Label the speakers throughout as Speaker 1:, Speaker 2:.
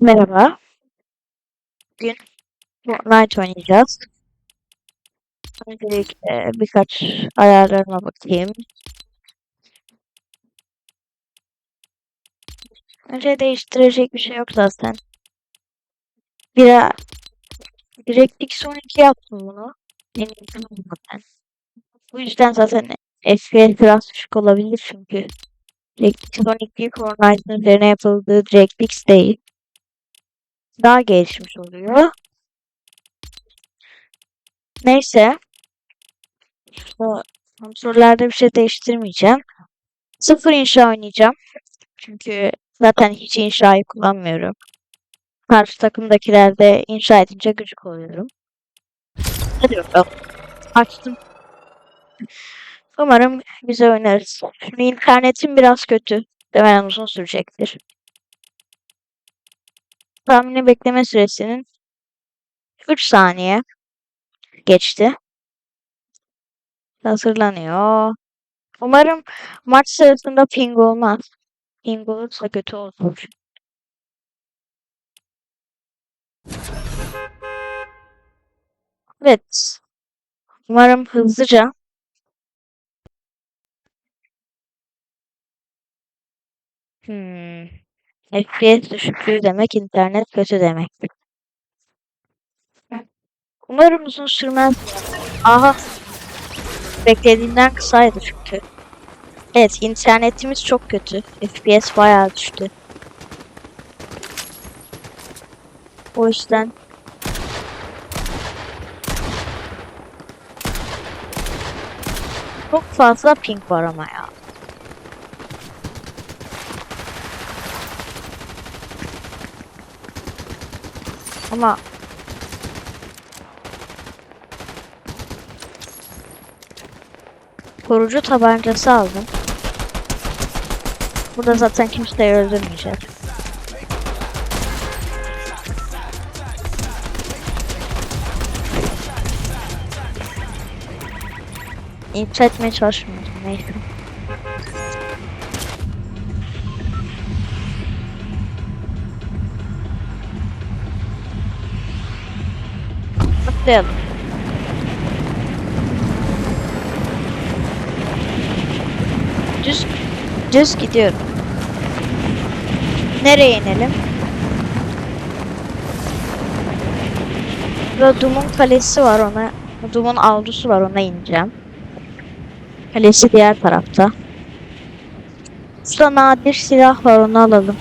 Speaker 1: Merhaba. Bugün Fortnite oynayacağız. Öncelikle birkaç ayarlarına bakayım. Önce değiştirecek bir şey yok zaten. Bir DirectX 12 yaptım bunu. Bu zaten. Bu yüzden zaten FPS biraz düşük olabilir çünkü DirectX 12 Fortnite'ın üzerine yapıldığı DirectX değil. Daha gelişmiş oluyor. Neyse. Bu kontrollerde bir şey değiştirmeyeceğim. Sıfır inşa oynayacağım. Çünkü zaten hiç inşayı kullanmıyorum. Karşı takımdakilerde inşa edince gıcık oluyorum. Hadi bakalım. Açtım. Umarım güzel oynarız. Şimdi internetim biraz kötü. Muhtemelen uzun sürecektir. Tahmini bekleme süresinin 3 saniye geçti. Hazırlanıyor. Umarım maç sırasında ping olmaz. Ping olursa kötü olur. Evet. Umarım hızlıca Hmm. FPS düşüklüğü demek internet kötü demek. Umarım uzun sürmez. Aha. Beklediğimden kısaydı çünkü. Evet internetimiz çok kötü. FPS bayağı düştü. O yüzden çok fazla ping var ama ya. Ama korucu tabancası aldım. Burada zaten kimseyi öldürmeyecek. İnşa etmeye çalışmıyordum neyse. Atlayalım. Düz, düz gidiyorum. Nereye inelim? Burada Doom'un kalesi var ona. Doom'un avlusu var ona ineceğim. Kalesi diğer tarafta. Şurada nadir silah var onu alalım.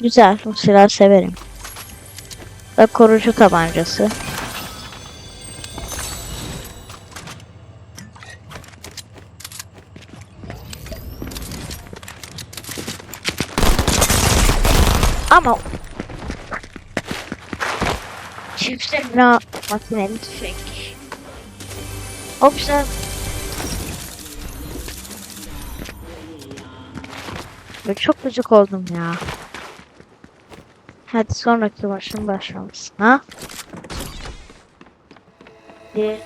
Speaker 1: Güzel bu silahı severim. Ve korucu tabancası. Ama çift semra makineli tüfek. O güzel. Böyle çok gıcık oldum ya. Hadi sonraki maçın başlamasın ha. Bir...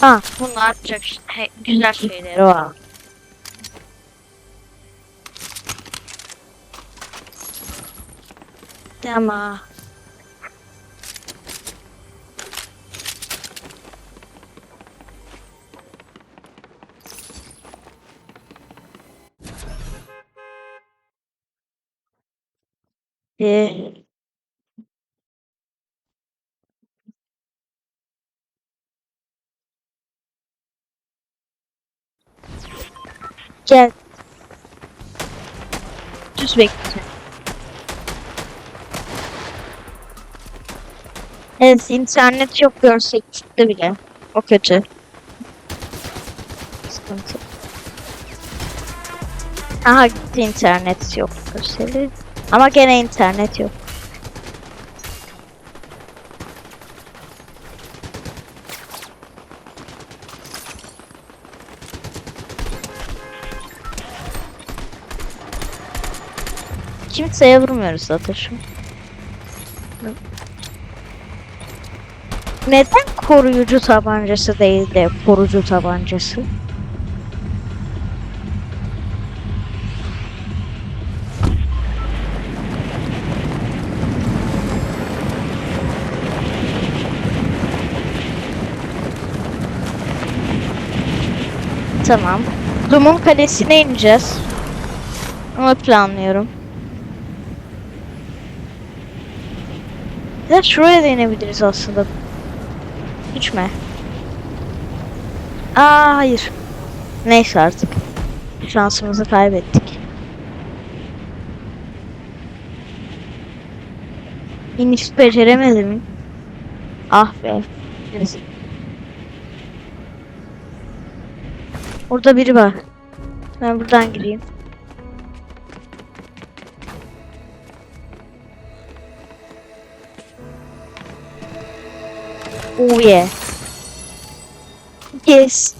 Speaker 1: Ha bunu artacak işte. güzel şeyleri var. Tamam. Bir... Gel. Düz bekleyeceğim. Evet internet yok görsek çıktı bile. O kötü. Sıkıntı. Aha internet yok görseli. Ama gene internet yok. Kimseye vurmuyoruz zaten. Neden koruyucu tabancası değil de korucu tabancası? Tamam. Doom'un kalesine ineceğiz. Onu planlıyorum. Ya şuraya da inebiliriz aslında. Mi? Aa hayır. Neyse artık. Şansımızı kaybettik. İniş beceremedim. Ah be. Neyse. Orada biri var. Ben buradan gireyim. Oh yeah. Yes.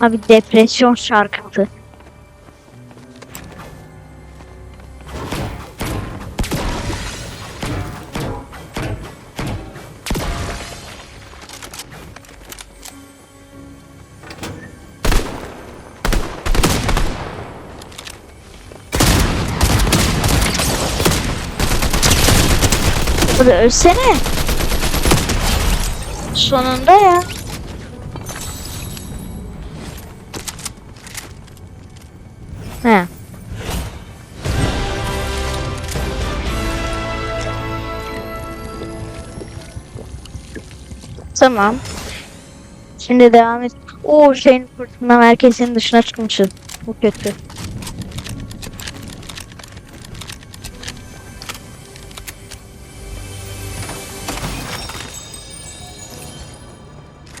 Speaker 1: Abi depresyon şarkısı. Ölsene. Sonunda ya. He. Tamam. Şimdi devam et. Oo şeyin fırtına merkezinin dışına çıkmışız. Bu kötü.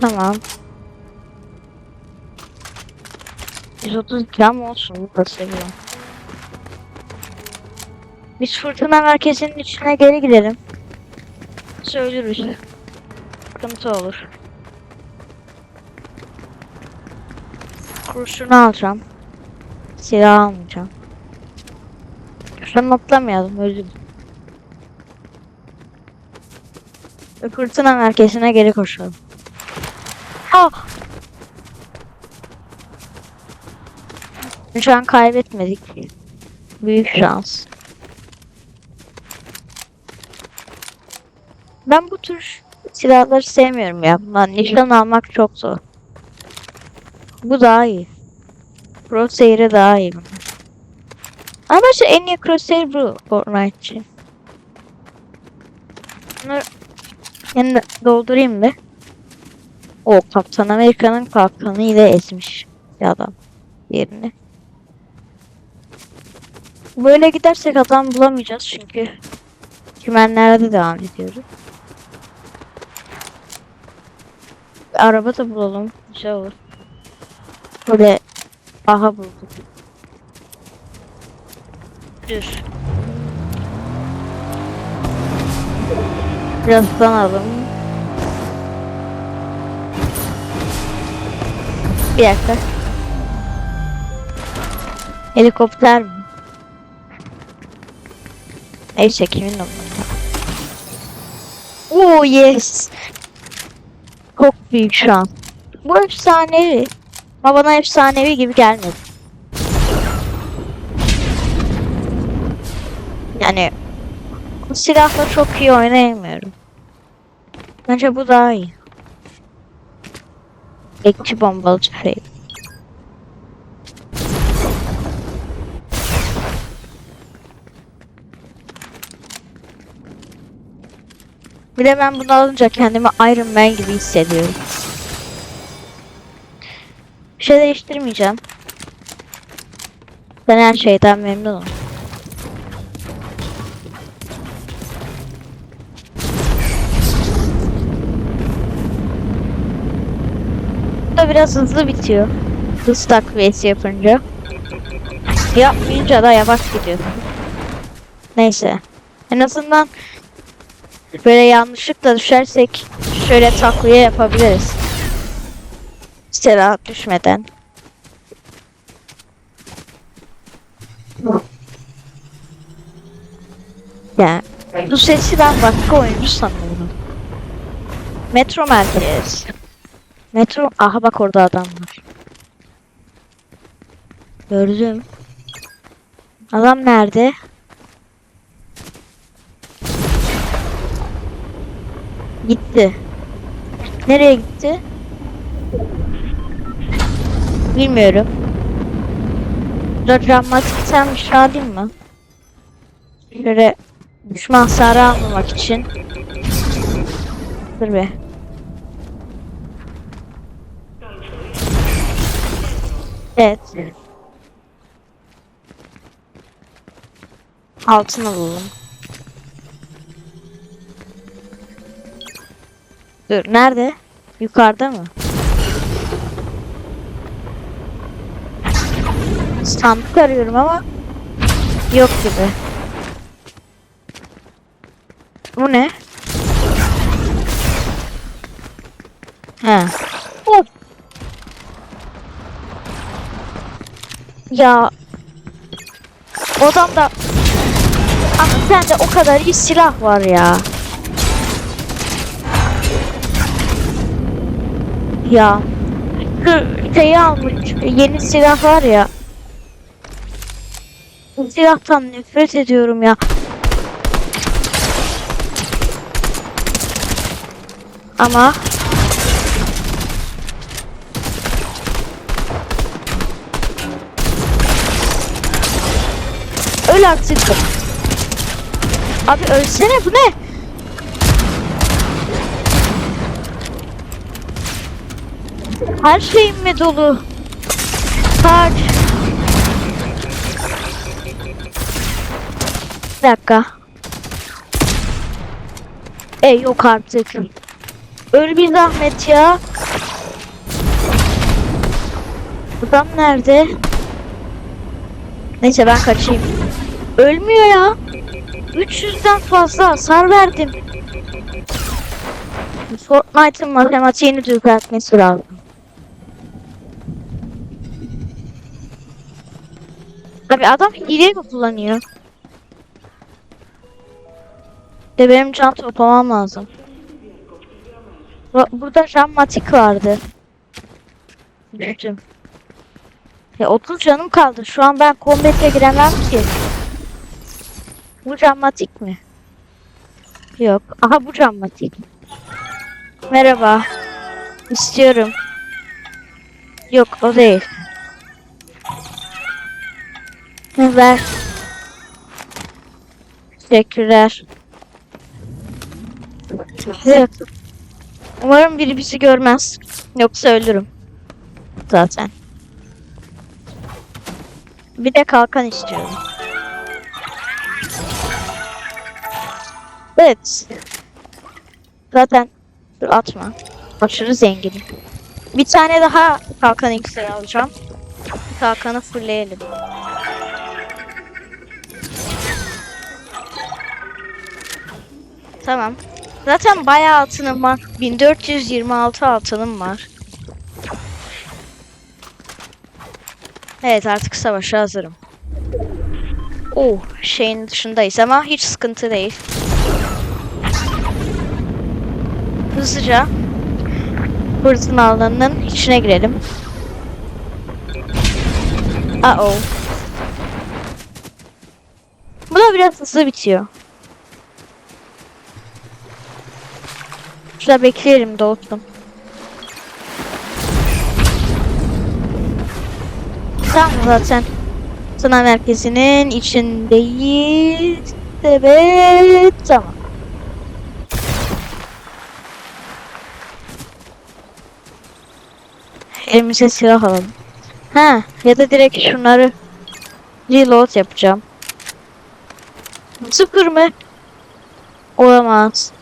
Speaker 1: Tamam. 130 gram olsun. Bu da. Biz fırtına merkezinin içine geri gidelim. Söylürüz. Sıkıntı olur. Kurşunu alacağım. Silah almayacağım. Şuradan atlamayalım özür Fırtına merkezine geri koşalım. Ah! Şu an kaybetmedik. Büyük şans. Ben bu tür silahları sevmiyorum ya. Bundan nişan almak çok zor. Bu daha iyi. Crosshair'e daha iyi. bunlar. Ama bence en iyi Crosshair bu Fortnite için. Bunları yani doldurayım bir. O Kaptan Amerika'nın kalkanı ile ezmiş bir adam yerini. Böyle gidersek adam bulamayacağız çünkü kümenlerde devam ediyoruz. Bir araba da bulalım. Güzel olur. Böyle aha bulduk. Dur. Biraz alalım. Bir dakika. Helikopter mi? Neyse kimin umurunda. Oh yes. Çok büyük şu an. Bu efsanevi. Ama bana efsanevi gibi gelmedi. Yani silahla çok iyi oynayamıyorum. Bence bu daha iyi. Ekçi bombalı tüfeği. Bir de ben bunu alınca kendimi Iron Man gibi hissediyorum. Bir şey değiştirmeyeceğim. Ben her şeyden memnunum. Biraz hızlı bitiyor. Hız takviyesi yapınca. Yapmayınca da yavaş gidiyor. Neyse. En azından böyle yanlışlıkla düşersek şöyle takviye yapabiliriz. Mesela düşmeden. Ya bu sesi ben başka oyuncu sanıyorum. Metro merkez. Metro aha bak orada adam var. Gördüm. Adam nerede? Gitti. Nereye gitti? Bilmiyorum. Burada dramatikten bir şey alayım? Şöyle düşman hasarı almamak için. Dur be. Evet. Altını bulalım. Dur nerede? Yukarıda mı? Sandık arıyorum ama yok gibi. Bu ne? He. Ya odamda ama sende o kadar iyi silah var ya. Ya şu almış yeni silah var ya. Silahtan nefret ediyorum ya. Ama Öl artık. Abi ölsene bu ne? Her şeyim mi dolu? Kaç. Bir dakika. E yok artık. Öl bir zahmet ya. Adam nerede? Neyse ben kaçayım. Ölmüyor ya. 300'den fazla hasar verdim. Fortnite'ın matematiğini düzeltmesi lazım. Abi adam hile mi kullanıyor? De benim can toplamam lazım. Burada jammatik vardı. Düştüm. Ya 30 canım kaldı. Şu an ben kombete giremem ki. Bu jammatik mi? Yok. Aha bu jammatik. Merhaba. İstiyorum. Yok o değil. Ne ver? Teşekkürler. Evet. Umarım biri bizi görmez. Yoksa ölürüm. Zaten. Bir de kalkan istiyorum. Evet. Zaten dur atma. Aşırı zenginim. Bir tane daha kalkan iksiri alacağım. Kalkanı fullleyelim. Tamam. Zaten bayağı altınım var. 1426 altınım var. Evet artık savaşa hazırım. Oh şeyin dışındayız ama hiç sıkıntı değil. Hızlıca fırtına alanının içine girelim. Uh oh. Bu da biraz hızlı bitiyor. Şurada bekleyelim dostum. Tamam zaten. Sınav merkezinin içindeyiz. Evet tamam. Elimize silah alalım. Ha ya da direkt şunları reload yapacağım. Sıfır mı? Olamaz.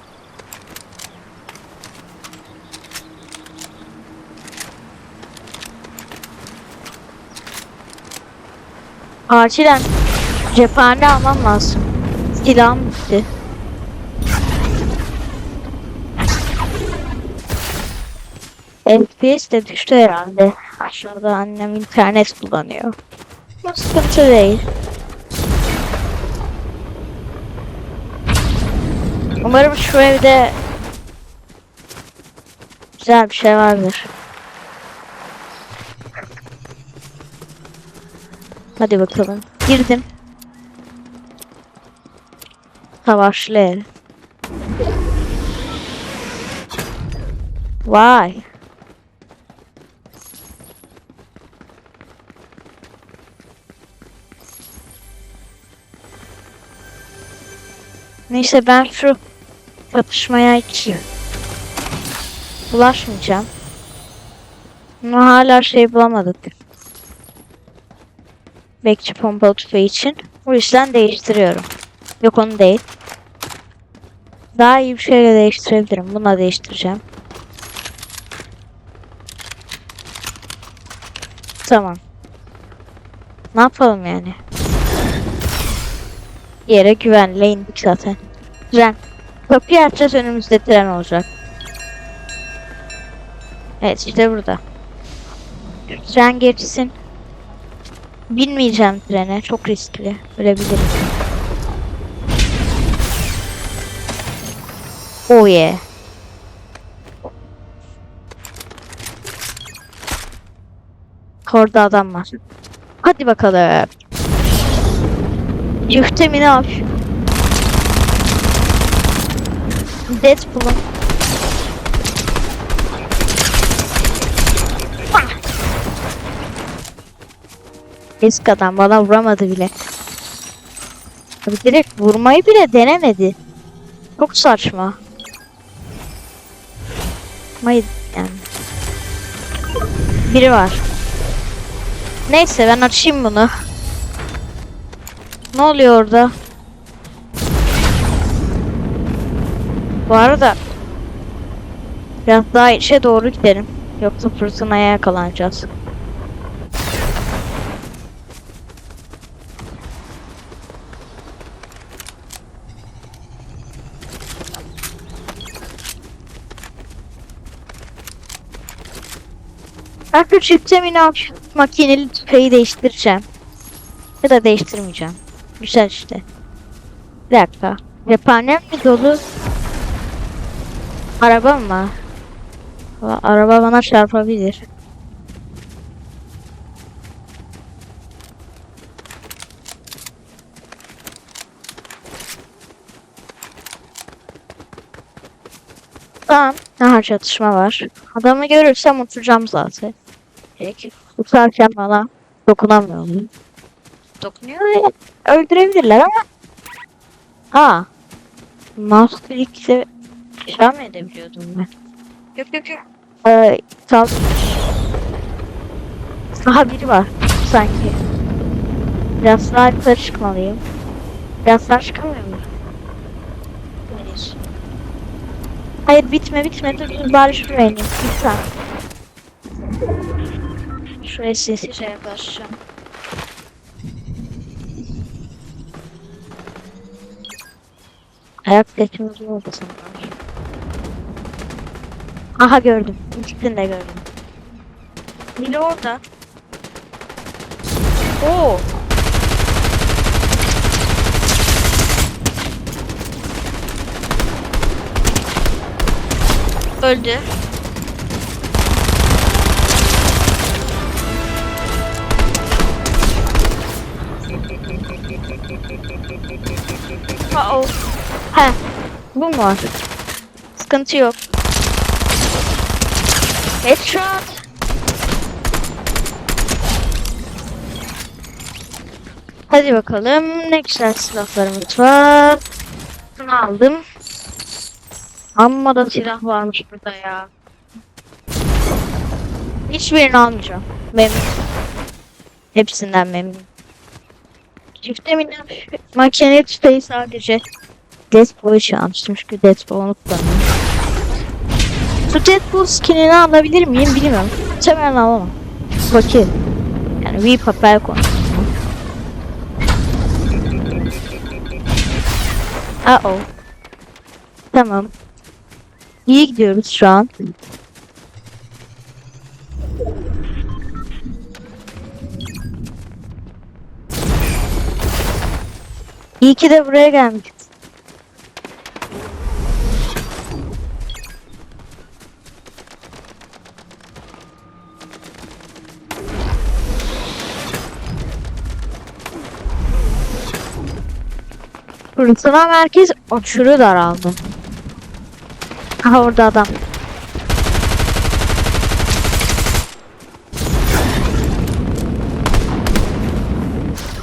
Speaker 1: Acilen cephane almam lazım. Silahım bitti. FPS de düştü herhalde. Aşağıda annem internet kullanıyor. Ama sıkıntı değil. Umarım şu evde güzel bir şey vardır. Hadi bakalım. Girdim. Savaşlı ev. Vay. Neyse ben şu çatışmaya hiç bulaşmayacağım. Ama hala şey bulamadık. Bekçi pompalı tüfeği için. O yüzden değiştiriyorum. Yok onu değil. Daha iyi bir şeyle değiştirebilirim. Bununla değiştireceğim. Tamam. Ne yapalım yani? Yere güvenle indik zaten. Tren. Kapıyı açacağız önümüzde tren olacak. Evet işte burada. Tren geçsin. Binmeyeceğim trene. Çok riskli. Ölebilirim. Oh yeah. Orada adam var. Hadi bakalım. Çifte mi ne yap? Deadpool'un Eski adam bana vuramadı bile. Abi direkt vurmayı bile denemedi. Çok saçma. Vurmayı yani. Biri var. Neyse ben açayım bunu. Ne oluyor orada? Bu arada biraz daha içe doğru gidelim. Yoksa fırtınaya yakalanacağız. Şu çifte minaf makineli tüfeği değiştireceğim. Ya da değiştirmeyeceğim. Güzel işte. Bir dakika. Cephanem mi dolu? Araba mı Araba bana çarpabilir. Tamam. Aha çatışma var. Adamı görürsem oturacağım zaten. Peki. Uçarken bana dokunamıyorum. Dokunuyor. Öldürebilirler ama. Ha. Mouse click'le şey mi edebiliyordum ben? Yok yok yok. Ee, sağ Daha biri var sanki. Biraz daha yukarı çıkmalıyım. Biraz daha çıkamıyor muyum? Hayır. Hayır bitme bitme dur dur bari şuraya ineyim. Lütfen. Şuraya sessizce yaklaşacağım. Ayak sesimiz mi oldu sanırım? Aha gördüm. İkisini de gördüm. Biri orada. Oo. Öldü. Ha o. Mu var? Sıkıntı yok. Headshot. Hadi bakalım. Ne güzel silahlarımız var. Bunu aldım. Amma da silah varmış burada ya. Hiçbirini almayacağım. Memnun. Hepsinden memnun. Çifte mi makine tüfeği sadece Deadpool'u çalmıştım çünkü Deadpool'u kullanıyorum. Şu Deadpool skinini alabilir miyim bilmiyorum. Muhtemelen alamam. Bakayım. Yani bir papel konusunda. Uh oh. Tamam. İyi gidiyoruz şu an. İyi ki de buraya gelmişiz. fırtına merkez aşırı daraldı. Aha orada adam.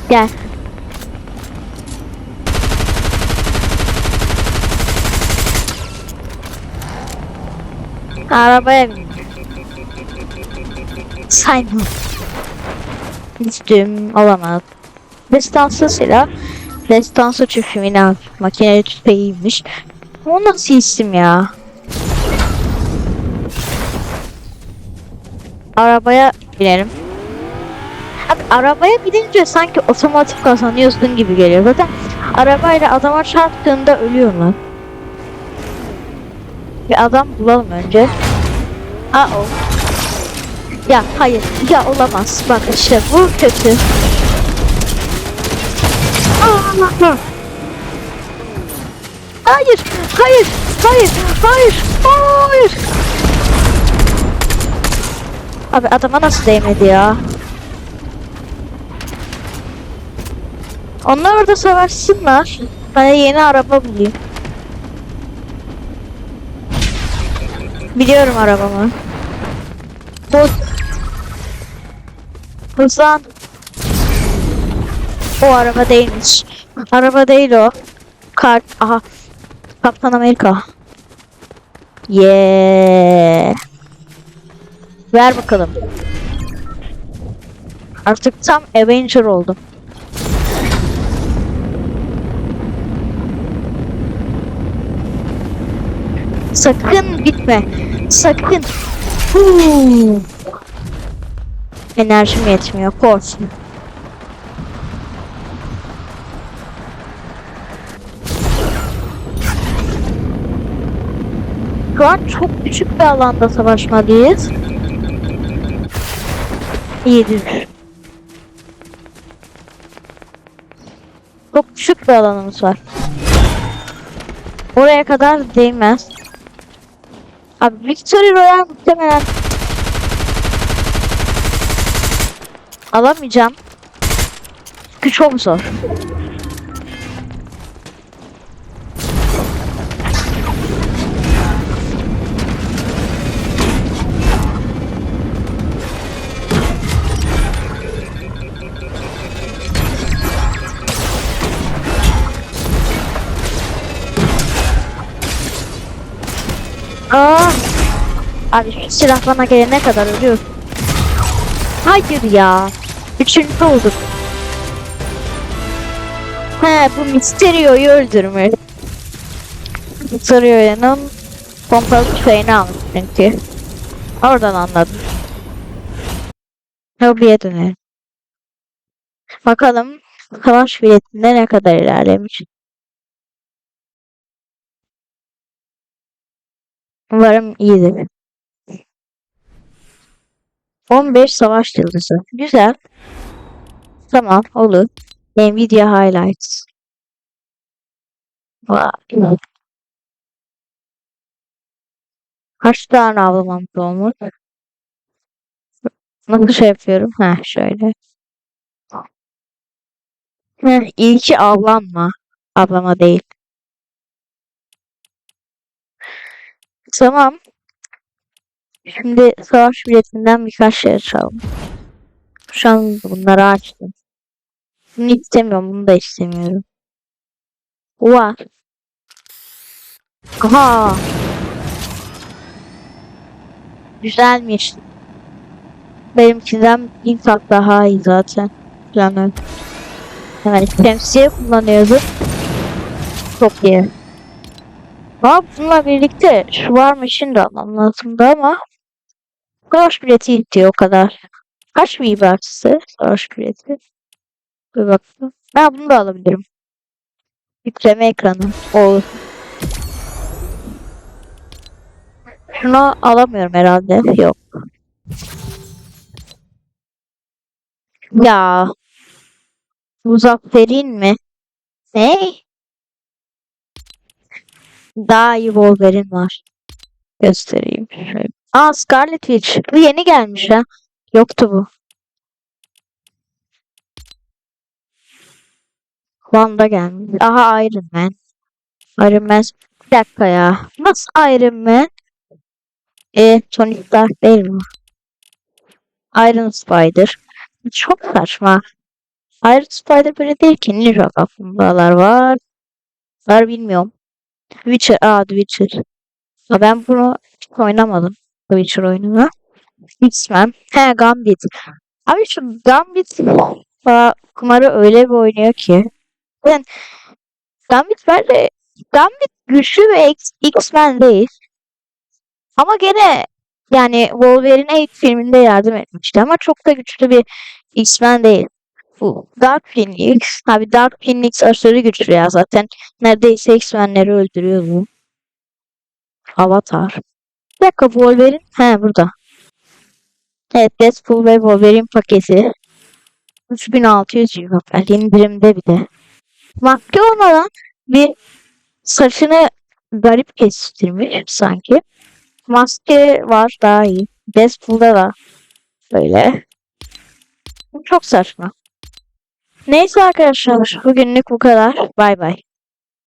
Speaker 1: Gel. Arabaya bin. Simon. Hiç düğüm olamaz. Destansı silah Destanslı çiftliğine makineli tüfeğiymiş. O nasıl isim ya? Arabaya binelim. Abi arabaya binince sanki otomatik kazanıyorsun gibi geliyor. Zaten arabayla adama çarptığında ölüyorlar. Bir adam bulalım önce. Aa o. Ya hayır. Ya olamaz. Bak işte bu kötü. Hayır. Hayır. Hayır. Hayır. Hayır. Abi adama nasıl değmedi ya? Onlar orada savaşsınlar. Ben de yeni araba bulayım. Biliyorum arabamı. Hız. Hızlan. O araba değilmiş. Araba değil o. Kart. Aha. Kaptan Amerika. Yeah. Ver bakalım. Artık tam Avenger oldum. Sakın gitme. Sakın. Huu. Enerjim yetmiyor. Koş. Şu an çok küçük bir alanda savaşmalıyız. İyidir. Çok küçük bir alanımız var. Oraya kadar değmez. Abi Victory Royale muhtemelen alamayacağım. Çünkü çok zor. Aa! Abi şu silah bana gelene kadar ölüyor. Hayır ya. Üçüncü olduk. He bu Mysterio'yu öldürmüş. Mysterio'nun pompalı tüfeğini almış çünkü. Oradan anladım. Lobiye dönelim. Bakalım savaş biletinde ne kadar ilerlemiş. Umarım iyidir. 15 savaş yıldızı. Güzel. Tamam olur. Nvidia Highlights. Vay. Kaç tane avlamamız olmuş? Nasıl şey yapıyorum? Ha şöyle. Heh, ilki avlanma. Avlama değil. Tamam. Şimdi savaş biletinden birkaç şey açalım. Şu an bunları açtım. Bunu istemiyorum, bunu da istemiyorum. Var. Aha. Güzelmiş. Benimkinden bin kat daha iyi zaten. Yani hemen şemsiye kullanıyordum. Çok iyi. Ama bununla birlikte şu var mı şimdi almam lazımdı ama savaş bileti gitti o kadar. Kaç bir ibaresi savaş bileti? Bir bakalım. Ha bunu da alabilirim. Yükleme ekranı. Olur. Şunu alamıyorum herhalde. Yok. Ya. Muzafferin mi? Ne? Daha iyi Wolverine var. Göstereyim. Şöyle. Aa Scarlet Witch. Bu yeni gelmiş ha. Yoktu bu. Wanda gelmiş. Aha Iron Man. Iron Man. Bir dakika ya. Nasıl Iron Man? E, Tony Stark değil mi? Iron Spider. Çok saçma. Iron Spider böyle değil ki. Ninja kaplumbağalar var. Var bilmiyorum. Witcher. Aa The Witcher. Ha, ben bunu hiç oynamadım. The Witcher oyununu. X-Men. He Gambit. Abi şu Gambit aa, kumarı öyle bir oynuyor ki. Ben Gambit bence Gambit güçlü ve X-Men değil. Ama gene yani Wolverine ilk filminde yardım etmişti ama çok da güçlü bir X-Men değil. Dark Phoenix. Abi Dark Phoenix aşırı güçlü ya zaten. Neredeyse X-Men'leri öldürüyor bu. Avatar. Bir dakika Wolverine. He burada. Evet Deadpool ve Wolverine paketi. 3600 GB. indirimde bir de. Maske olmadan bir saçını garip kestirmiş sanki. Maske var daha iyi. Deadpool'da da böyle. Çok saçma. Neyse arkadaşlar bugünlük bu kadar. Bay bay.